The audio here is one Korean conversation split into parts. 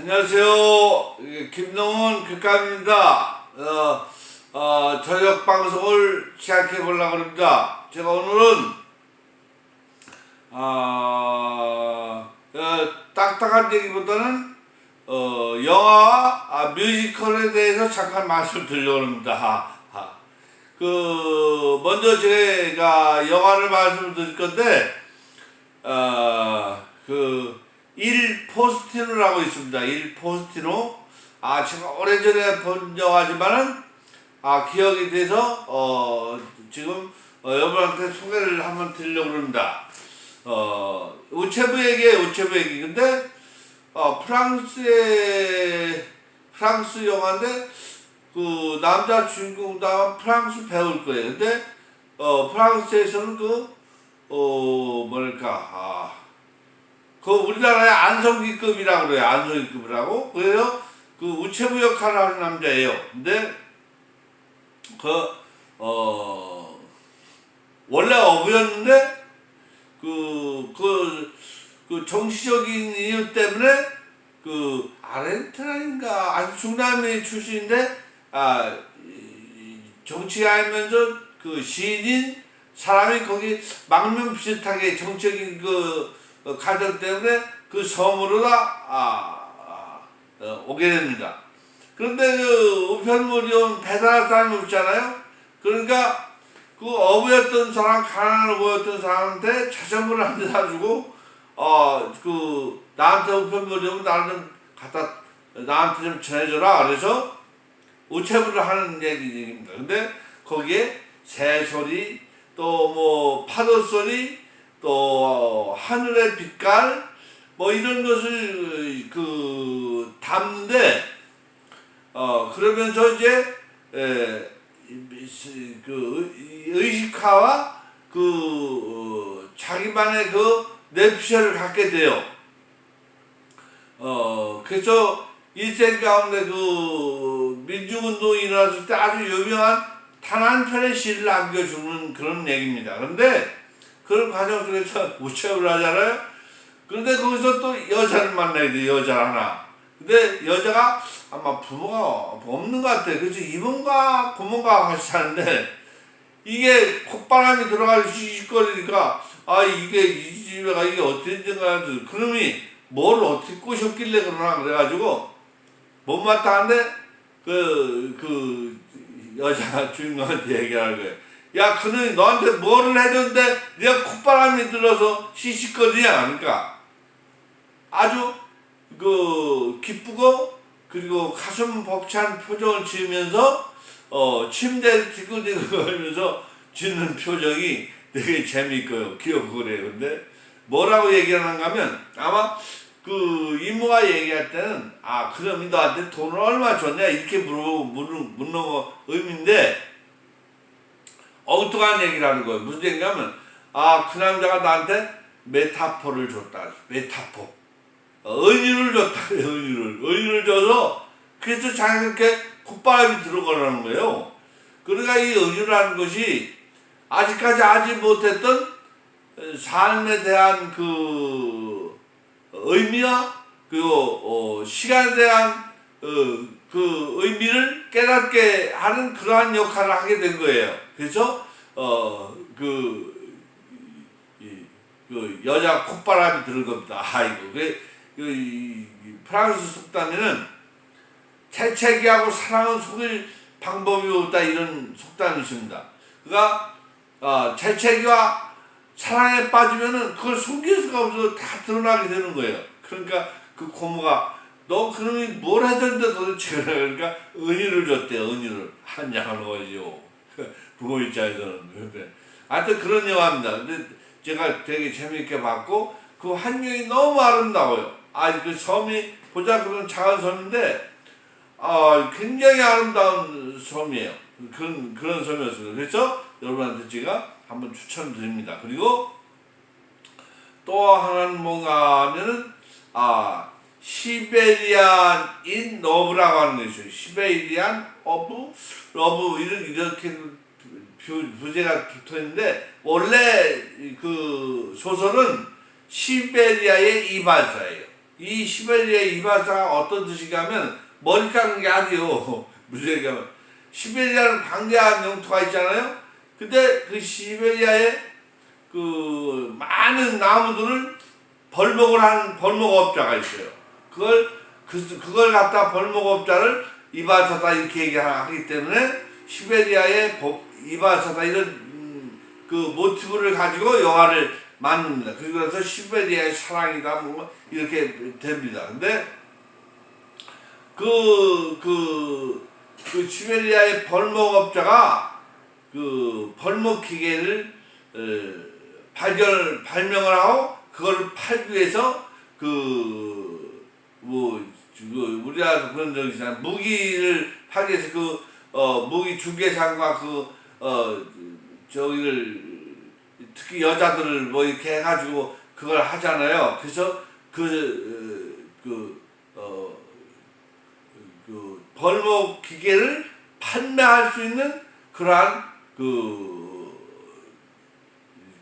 안녕하세요. 예, 김동훈 극감입니다. 어, 어, 저녁 방송을 시작해 보려고 합니다. 제가 오늘은, 아, 어, 딱딱한 얘기보다는, 어, 영화와 아, 뮤지컬에 대해서 잠깐 말씀드리려고 합니다. 아, 그, 먼저 제가 영화를 말씀드릴 건데, 어, 그, 일 포스티노라고 있습니다. 일 포스티노. 아, 제가 오래전에 본 영화지만은, 아, 기억이 돼서, 어, 지금, 어, 여러분한테 소개를 한번 드리려고 합니다. 어, 우체부 얘기예요, 우체부 얘기. 근데, 어, 프랑스의, 프랑스 영화인데, 그, 남자 주인공 다 프랑스 배우일 거예요. 근데, 어, 프랑스에서는 그, 어, 뭐랄까, 아, 그 우리나라의 안성기급이라고 그래요. 안성기급이라고. 그래서 그 우체부 역할을 하는 남자예요. 근데 그, 어, 원래 어부였는데 그, 그, 그 정치적인 이유 때문에 그 아르헨티나인가 아주 중남미 출신인데 아, 이- 정치하면서 그 시인인 사람이 거기 망명 비슷하게 정적인 그 어, 가정 때문에 그 섬으로 다 아, 아, 어, 오게 됩니다. 그런데 그 우편물이 온 배달할 사람이 없잖아요. 그러니까 그 어부였던 사람, 가난한 어부였던 사람한테 자전거를 한 대 사주고 어 그 나한테 우편물이 오면 나는 갖다 나한테 좀 전해줘라. 그래서 우체부를 하는 얘기입니다. 근데 거기에 새 소리 또 뭐 파도 소리 또 하늘의 빛깔 뭐 이런 것을 그 담는데 어 그러면서 이제 에, 이- 그 의식화와 그 어, 자기만의 그 뇌피셜을 갖게 돼요. 어 그래서 일생 가운데 그 민주운동이 일어났을 때 아주 유명한 단한 편의 시를 남겨주는 그런 얘기입니다. 그런데 그런 과정 속에서 우체부를 하잖아요. 그런데 거기서 또 여자를 만나야 돼, 여자 하나. 근데 여자가 아마 부모가 없는 것 같아. 그래서 이모가 고모가 같이 사는데 이게 콧바람이 들어가서 시식거리니까 아 이게 이 집에가 이게 어떻게 된가 그놈이 뭘 어떻게 꼬셨길래 그러나 그래가지고 못마땅한데 그, 그 여자 주인공한테 얘기하는 거예요. 야, 그놈이 너한테 뭐를 해줬는데 네가 콧바람이 들어서 시식거리냐? 그러니까 아주 그 기쁘고 그리고 가슴 벅찬 표정을 지으면서 어 침대를 뒤고뒤고 하면서 짓는 표정이 되게 재미있고요. 귀엽고 그래요. 근데 뭐라고 얘기하는가 하면 아마 그 이모가 얘기할 때는 아 그놈이 너한테 돈을 얼마 줬냐 이렇게 물어 묻는 묻는 거 의미인데 엉뚱한 얘기를 하는 거예요. 무슨 얘기냐면 아 그 남자가 나한테 메타포를 줬다. 메타포. 어, 은유를 줬다. 은유를. 은유를 줘서 그래서 자연스럽게 콧바람이 들어가라는 거예요. 그러니까 이 은유라는 것이 아직까지 알지 못했던 어, 삶에 대한 그 의미와 그리고 어, 시간에 대한 어, 그 의미를 깨닫게 하는 그러한 역할을 하게 된 거예요. 그래서 어그 그 여자 콧바람이 드는 겁니다. 아이고 그, 그 프랑스 속담에는 재채기하고 사랑은 속일 방법이 없다 이런 속담이 있습니다. 그가 어, 재채기와 사랑에 빠지면은 그걸 숨길 수가 없어서 다 드러나게 되는 거예요. 그러니까 그 고모가 너 그놈이 뭘 해줬는데 도대체 그러니까 은유를 줬대요. 은유를 한 장을 거죠. 부모 입장에서는 근데 하여튼 그런 영화입니다. 근데 제가 되게 재미있게 봤고 그 환경이 너무 아름다워요. 아그 섬이 보자 그런 작은 섬인데 아 굉장히 아름다운 섬이에요. 그런 그런 섬이었어요. 그래서 여러분한테 제가 한번 추천드립니다. 그리고 또 하나는 뭔가 하면은 아 시베리안 인 러브라고 하는 게 있어요. 시베리안 어브 러브 이런 이렇게 부- 부제가 붙어 있는데 원래 그 소설은 시베리아의 이발사예요. 이 시베리아 이발사가 어떤 뜻이냐면 머리 깎는 게. 무슨 얘기냐면 시베리아는 방대한 영토가 있잖아요. 근데 그 시베리아에 그 많은 나무들을 벌목을 하는 벌목업자가 있어요. 그걸 그, 그걸 갖다 벌목업자를 이발사다 이렇게 얘기하기 때문에 시베리아의 법- 이발사다 이런 음, 그 모티브를 가지고 영화를 만듭니다. 그래서 시베리아의 사랑이다 뭐 이렇게 됩니다. 근데 그, 그, 그 시베리아의 벌목업자가 그 벌목 기계를 어, 발견 발명을 하고 그걸 팔기 위해서 그 뭐 우리나라 그런 적 있잖아요. 무기를 팔기 위해서 그 어, 무기 중개상과 그 어, 저기를 특히 여자들을 뭐 이렇게 해가지고 그걸 하잖아요. 그래서 그, 그, 어, 그, 벌목 기계를 판매할 수 있는 그러한 그,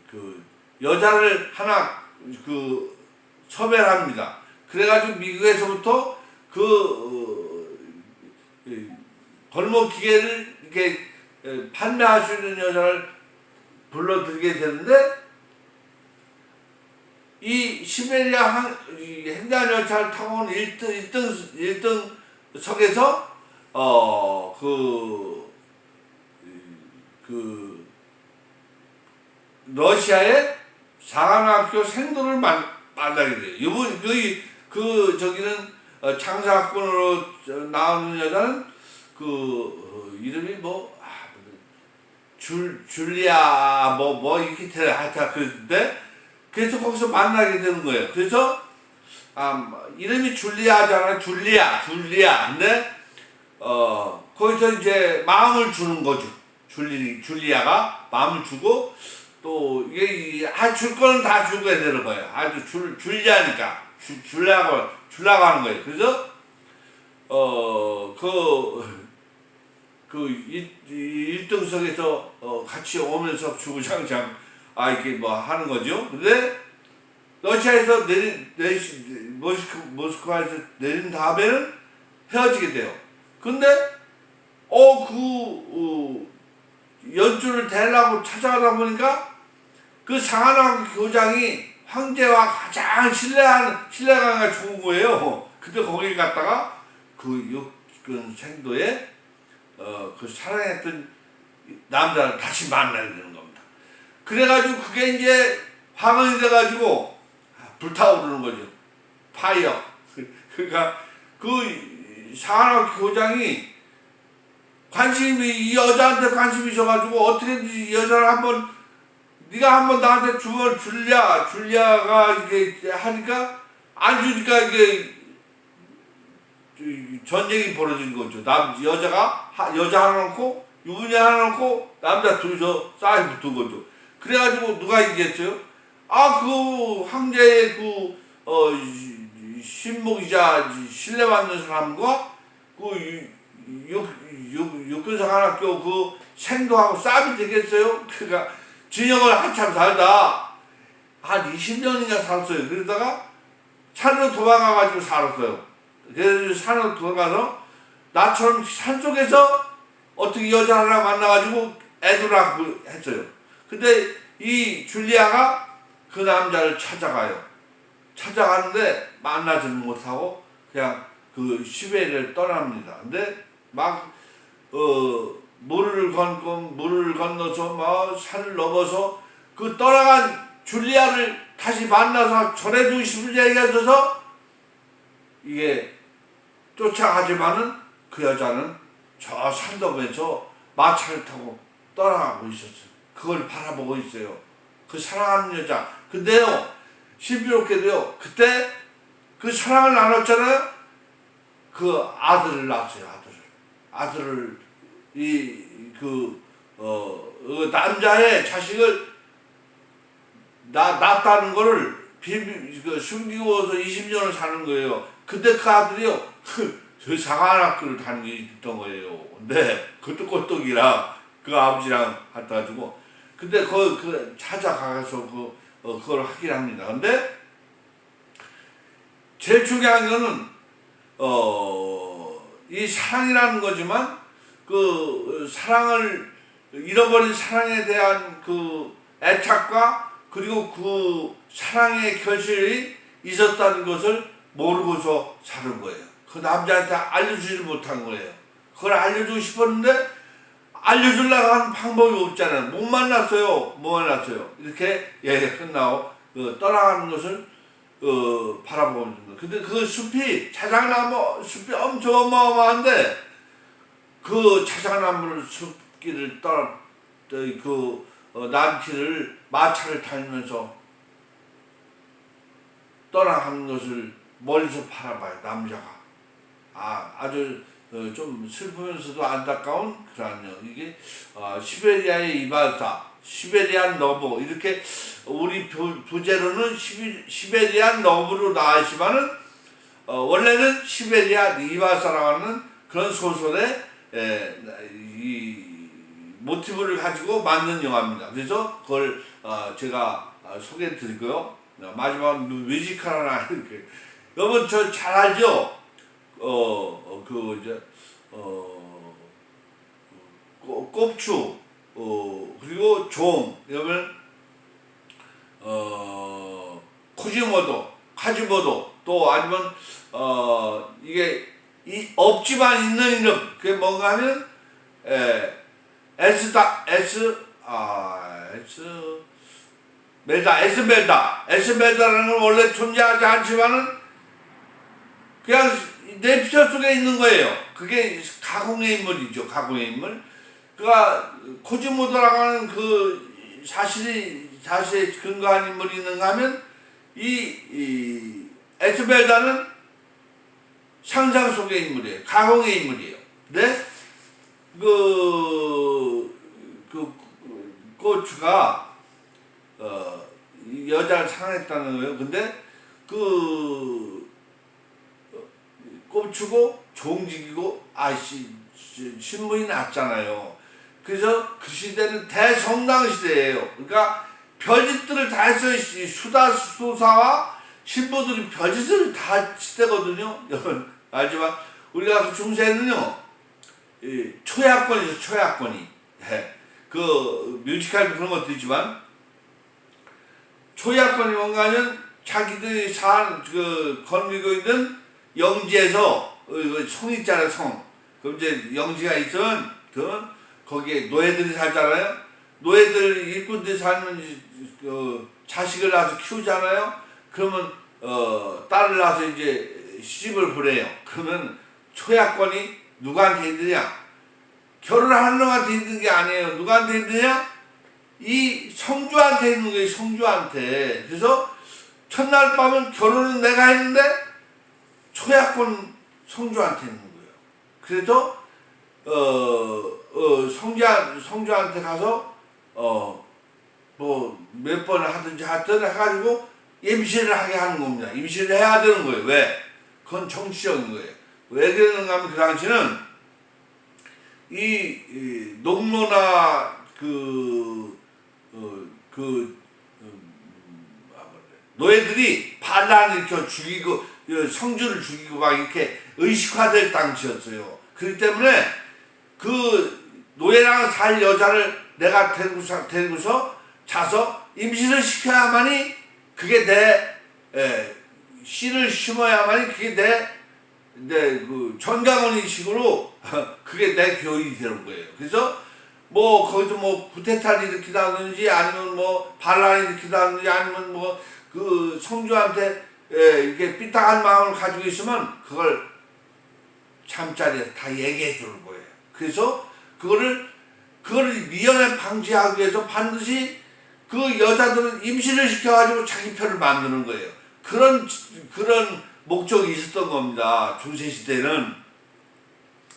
그, 여자를 하나 그, 섭외를 합니다. 그래가지고 미국에서부터 그, 어, 이 벌목 기계를 이렇게 에, 판매할 수 있는 여자를 불러들게 되는데 이 시베리아 횡단 열차를 타고 온 1등, 1등, 1등 석에서 어, 그, 그, 러시아의 사관학교 생도를 만, 만나게 돼요. 이분, 그, 그, 저기는 어, 창사학번으로 저- 나오는 여자는 그, 어, 이름이 뭐, 아, 줄, 줄리아, 뭐, 뭐, 이렇게 돼, 하여튼, 그런데, 그래서 거기서 만나게 되는 거예요. 그래서, 아, 뭐, 이름이 줄리아잖아요. 줄리아, 줄리아. 근데, 어, 거기서 이제 마음을 주는 거죠. 줄리, 줄리아가 마음을 주고, 또, 이게, 아, 줄 거는 다 주고 해야 되는 거예요. 아주 줄, 줄리아니까. 줄, 줄라고, 줄라고 하는 거예요. 그래서, 어, 그, 그 일- 이 1등석에서 어, 같이 오면서 주구장창 아 이렇게 뭐 하는 거죠. 근데 러시아에서 내린 내리 모스크 모스크바에서 내린 다음에는 헤어지게 돼요. 근데 어 그 어, 연주를 대려고 찾아가다 보니까 그 상하나 교장이 황제와 가장 신뢰하는 신뢰감이 좋은 거예요. 근데 거기 갔다가 그 육근 생도에 어, 그 사랑했던 남자를 다시 만나게 되는 겁니다. 그래가지고 그게 이제 화근이 돼가지고 불타오르는 거죠. 파이어. 그러니까 그 사하라 교장이 관심이 이 여자한테 관심이 있어가지고 어떻게든지 이 여자를 한번 네가 한번 나한테 주을 줄랴 줄랴가 이게 하니까 안 주니까 이게 전쟁이 벌어진 거죠. 남 여자가 하- 여자 하나 놓고 유부녀 하나 놓고 남자 둘이서 싸이 붙은 거죠. 그래가지고 누가 이겼어요? 아그 황제의 그 어 신목이자 신뢰받는 사람과 그육육 육근사관학교 그 생도하고 싸움이 되겠어요? 그러니까 진영을 한참 살다 한 20년이나 살았어요. 그러다가 산으로 도망가가지고 살았어요. 그래서 산으로 들어가서 나처럼 산 속에서 어떻게 여자 하나 만나가지고 애도 낳고 했어요. 근데 이 줄리아가 그 남자를 찾아가요. 찾아가는데 만나지는 못하고 그냥 그 시베리아를 떠납니다. 근데 막, 어, 물을 건고 물을 건너서 막 산을 넘어서 그 떠나간 줄리아를 다시 만나서 전해주고 싶은 얘기가 있어서 이게 쫓아가지만은 그 여자는 저 산더미에서 마차를 타고 떠나가고 있었어요. 그걸 바라보고 있어요. 그 사랑하는 여자. 근데요, 신비롭게도요, 그때 그 사랑을 나눴잖아요. 그 아들을 낳았어요, 아들을. 아들을, 이, 그, 어, 그 남자의 자식을 나, 낳았다는 거를 그 숨기고서 20년을 사는 거예요. 근데 그 아들이요, 저 상한 학교를 다니는 게 있던 거예요. 근데 그것도 꼬떡이랑 그 아버지랑 갔다 가지고 근데 그, 그 찾아가서 그, 어, 그걸 하긴 합니다. 근데 제일 중요한 거는 어, 이 사랑이라는 거지만 그 사랑을 잃어버린 사랑에 대한 그 애착과 그리고 그 사랑의 결실이 있었다는 것을 모르고서 사는 거예요. 그 남자한테 알려주지 못한 거예요. 그걸 알려주고 싶었는데 알려주려고 하는 방법이 없잖아요. 못 만났어요. 못 만났어요. 이렇게 얘기가 끝나고 그 떠나가는 것을 어, 바라보는 거예요. 근데 그 숲이 자작나무 숲이 엄청 어마어마한데 그 자작나무 숲길을 떠나 그 어, 남치를 마차를 타면서 떠나가는 것을 멀리서 바라봐요 남자가. 아 아주 어, 좀 슬프면서도 안타까운 그러한요 이게 어, 시베리아의 이발사 시베리안 너브. 이렇게 우리 부, 부제로는 시비, 시베리안 너브로 나왔지만은 어, 원래는 시베리아 이발사라고 하는 그런 소설의 에, 이 모티브를 가지고 만든 영화입니다. 그래서 그걸 어, 제가 어, 소개해 드리고요. 어, 마지막 뮤지컬 하나 이렇게 여러분 저 잘 알죠? 어그 이제 어 꼬- 꼽추 어 그리고 종 여러분 어 코지모도 카지모도 또 아니면 어 이게 이 없지만 있는 이름 그게 뭔가 하면 에 에스다 에스 아 에스 멜다 에스멜다 에스멜다라는 건 원래 존재하지 않지만은 그냥 내 피처 속에 있는 거예요. 그게 가공의 인물이죠. 가공의 인물. 그가 코지모도라고 하는 그 사실이 사실에 근거한 인물이 있는가 하면 이, 이 에스멜다는 상상 속의 인물이에요. 가공의 인물이에요. 근데 그, 그, 고추가, 어, 이 여자를 사랑했다는 거예요. 근데 그, 어, 꼽추고 종직이고 아씨 신분이 낮잖아요. 그래서 그 시대는 대성당 시대예요. 그러니까 별짓들을 다. 이 수다 수사와 신부들이 별짓을 다. 여러분 알지만 우리가 그 중세는요. 이 초야권이죠. 초야권이. 예. 그 뮤지컬 그런 것도 있지만 초야권이 뭔가 하면 자기들이 사그 건리고 있는 영지에서 어, 그성 있잖아요 성. 그럼 이제 영지가 있으면 그 거기에 노예들이 살잖아요. 노예들 일꾼들이 살면 그 자식을 낳아서 키우잖아요. 그러면 어 딸을 낳아서 이제 시집을 보내요. 그러면 초야권이 누구한테 있느냐? 결혼하는 놈한테 있는 게 아니에요. 누구한테 있느냐? 이 성주한테 있는 거예요. 성주한테. 그래서 첫날 밤은 결혼은 내가 했는데 초야권 성주한테 있는 거예요. 그래서 어, 어 성주 성주한테 가서 어 뭐 몇 번을 하든지 하든 해가지고 임신을 하게 하는 겁니다. 임신을 해야 되는 거예요. 왜? 그건 정치적인 거예요. 왜 그러는가 하면 그 당시는 이, 이 농노나 그, 어, 그, 음, 아. 노예들이 반란을 일으켜 죽이고, 어, 성주를 죽이고 막 이렇게 의식화될 당시였어요. 그렇기 때문에 그 노예랑 살 여자를 내가 데리고서, 데리고서 자서 임신을 시켜야만이 그게 내, 에, 씨를 심어야만이 그게 내, 내, 그, 전가원의식으로 그게 내 교육이 되는 거예요. 그래서 뭐, 거기서 뭐, 구태타를 일으키다든지 아니면 뭐, 반란을 일으키다든지 아니면 뭐, 그 성주한테 예, 이렇게 삐딱한 마음을 가지고 있으면 그걸 잠자리에서 다 얘기해 주는 거예요. 그래서 그거를, 그거를 미연에 방지하기 위해서 반드시 그 여자들은 임신을 시켜가지고 자기 편을 만드는 거예요. 그런, 그런 목적이 있었던 겁니다. 중세 시대는.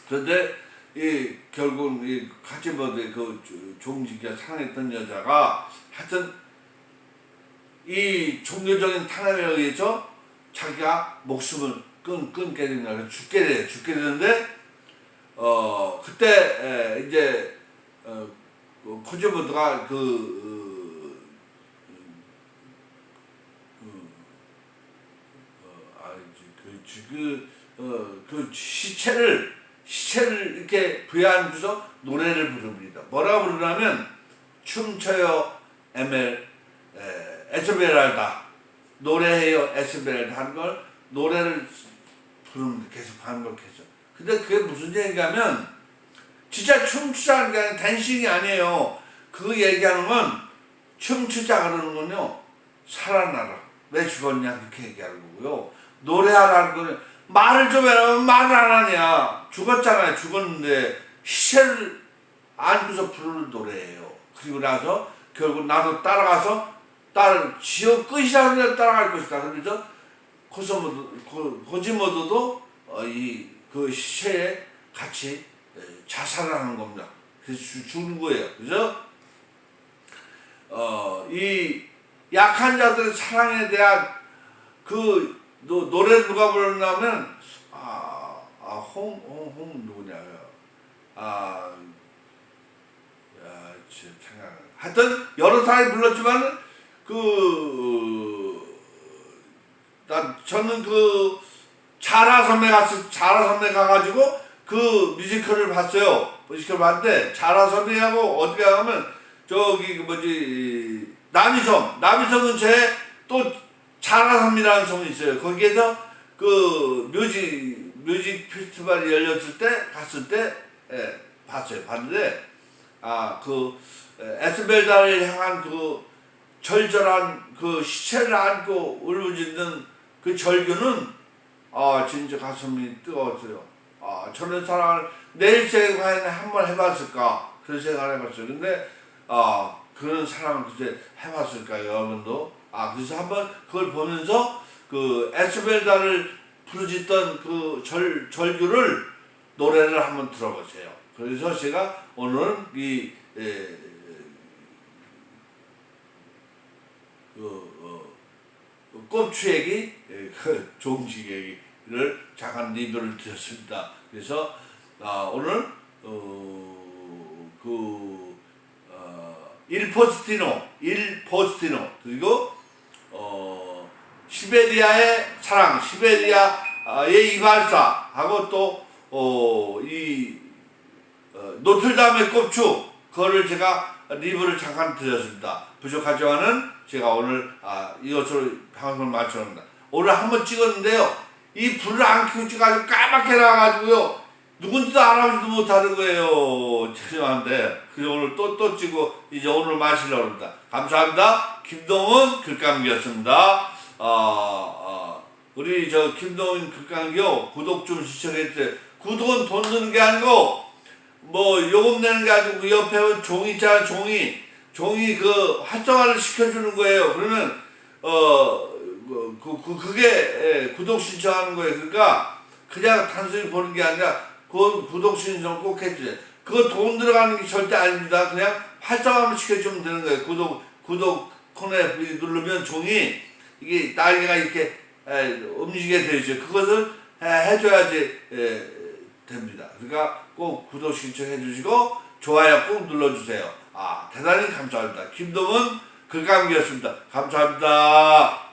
그런데, 이, 결국, 이, 카치버드의 그 종지가 사랑했던 여자가 하여튼, 이 종교적인 탄압에 의해서 자기가 목숨을 끊, 끊게 됩니다. 죽게 돼요. 죽게 되는데, 어, 그때, 에, 이제, 어, 그 코즈버드가 그, 어, 어, 아, 이제 그, 어, 그 시체를 시체를 이렇게 부여하면서 노래를 부릅니다. 뭐라 부르냐면 춤춰요 에멜 에, 에스메랄다 노래해요 에스메랄다 하는 걸 노래를 부릅니다. 계속 반복해서. 근데 그게 무슨 얘기냐면 진짜 춤추자는 게 아니라 댄싱이 아니에요. 그 얘기하는 건 춤추자 그러는 건요. 살아나라. 왜 죽었냐 그렇게 얘기하는 거고요. 노래하라는 거는 말을 좀 해라면 말을 안 하냐. 죽었잖아요. 죽었는데 시체를 안고서 부르는 노래예요. 그리고 나서 결국 나도 따라가서 딸 지어 끝이라 그래 따라갈 것이다. 그래서 코스모도 코- 코지모도도 어, 이그 시체에 같이 에, 자살하는 겁니다. 그래서 주- 죽는 거예요. 그죠? 어, 이 약한 자들의 사랑에 대한 그 노, 노래 누가 부르냐면 아, 아, 홍, 홍, 홍 누구냐? 아, 나. 하여튼 여러 사람이 불렀지만 그, 난 저는 그 자라 선배 갔을 자라 선배 가가지고 그 뮤지컬을 봤어요. 뮤지컬 봤는데 자라 선배하고 어디 가면 저기 그 뭐지 남이섬 남이섬은 제또 자라섬이라는 섬이 있어요. 거기에서 그 뮤직 뮤직 페스티벌이 열렸을 때 갔을 때 예, 봤어요. 봤는데 아 그 에스벨다를 향한 그 절절한 그 시체를 안고 울부짖는 그 절규는 아 진짜 가슴이 뜨거웠어요. 아 저런 사랑을 내일 생에 한번 해봤을까 그런 생각을 해봤어요. 근데 아 그런 사랑을 그때 해봤을까요, 여러분도? 아 그래서 한번 그걸 보면서 그 에스벨다를 부르짖던 그 절 절규를 노래를 한번 들어보세요. 그래서 제가 오늘은 이 에, 그, 어, 그 꼽추 얘기, 예, 그 종식 얘기를 잠깐 리뷰를 드렸습니다. 그래서 아, 오늘 어, 그 어, 일포스티노, 일포스티노 그리고 어, 시베리아의 사랑, 시베리아의 이발사하고 또 어, 이 어, 노틀담의 꼽추 그거를 제가 리뷰를 잠깐 드렸습니다. 부족하지만은 제가 오늘 아, 이것으로 방송을 마쳤습니다. 오늘 한번 찍었는데요. 이 불을 안 켜고 찍어가지고 까맣게 나와가지고요. 누군지도 알아보지도 못하는 거예요. 죄송한데. 그래서 오늘 또, 또 찍고, 이제 오늘 마시려고 합니다. 감사합니다. 김동훈 글감기였습니다. 어, 어, 우리 저 김동훈 글감기요. 구독 좀 시청해주세요. 구독은 돈 드는 게 아니고, 뭐 요금 내는 게 아니고 그 옆에 종이 있잖아 종이 종이 그 활성화를 시켜주는 거예요 그러면 어 그 그, 그, 그게 예, 구독 신청하는 거예요 그러니까 그냥 단순히 보는 게 아니라 그 구독 신청 꼭 해주세요 그거 돈 들어가는 게 절대 아닙니다 그냥 활성화만 시켜주면 되는 거예요 구독 구독 코너에 누르면 종이 이게 날개가 이렇게 에, 움직이게 있어요 그것을 해, 해줘야지 에, 됩니다. 그러니까 꼭 구독 신청해 주시고 좋아요 꼭 눌러주세요. 아 대단히 감사합니다. 김동은 글감기였습니다. 감사합니다.